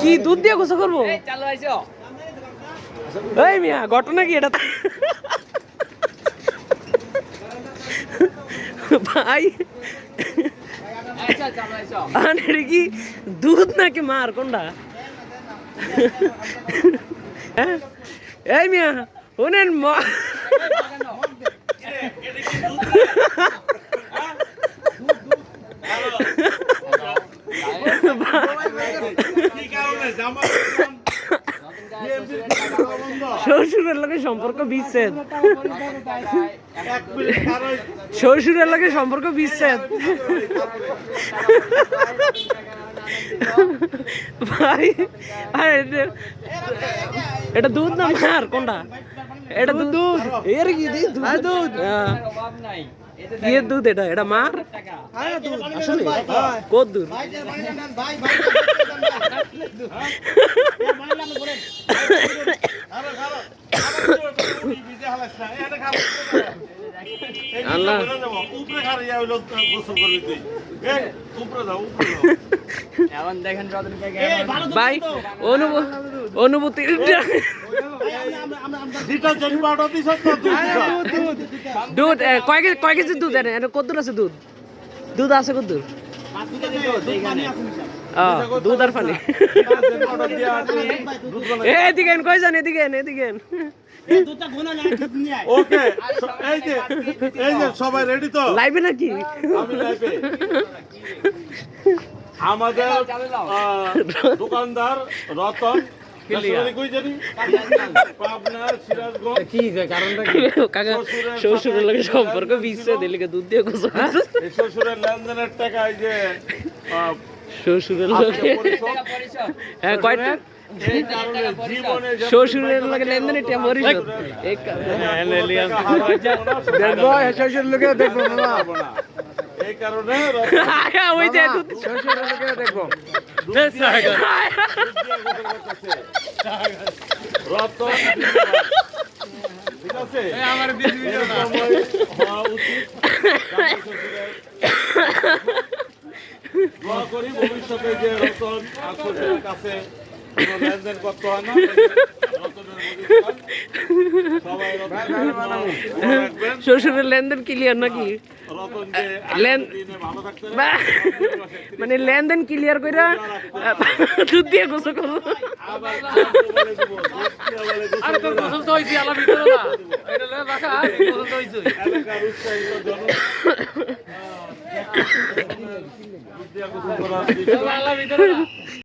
কি দুধ দিয়ে গোসল করব? এই চালু আইছো এই মিয়া ঘটনা কি এটা? ভাই। আরে কি দুধ নাকি মার? কোনটা? হ্যাঁ? এই মিয়া শুনেন মা শ্বশুরের লোকের সম্পর্ক বিচ্ছেদ শ্বশুরের লোকের সম্পর্ক বিচ্ছেদ ভাই এটা- দুধ না মার কোনটা এটা দুধ দুধ এর কি দুধ দুধ এর দুধ এটা এটা মার আসলে কোদ দুধ আল্লাহ। এখন দেখেন রতন কাকা ভাই অনুভূতি দুধ এ, কয় কেজি কয় কেজি দুধ এনে? কদ্দুর আছে দুধ। দুধ আছে কদ্দুর? দুধ আর পানি এ, এদিকে এন, কই যান এদিকে এদিকে ওকে এই যে এই যে সবাই রেডি তো? লাইভে নাকি? আমি লাইভে আমাদের দোকানদার রতন। দেশবাড়ি জানি? পাবনা সিরাজগঞ্জ। কি কারণটা কাকা শ্বশুরের লোকের সম্পর্ক বিচ্ছেদ এদিকে দুধ দিয়ে শ্বশুরের লেনদেনের টাকা এই যে শ্বশুরের লোকে হ্যাঁ কয়টা? শ্বশুরের লোকে লেনদেন এটা পরিশোধ দেখব শ্বশুর লোকে দেখব না। এই কারণে ওই যে দুধ লোকে দেখব। ঠিক আছে? আমার দোয়া করি ভবিষ্যতে যে রতন আকর্ষণের কাছে কোনো লেনদেন করতে হয় না। শ্বশুরের লেনদেন ক্লিয়ার নাকি? মানে লেনদেন ক্লিয়ার কইরা দুধ দিয়ে গোসল এটা রাখা গোসল তো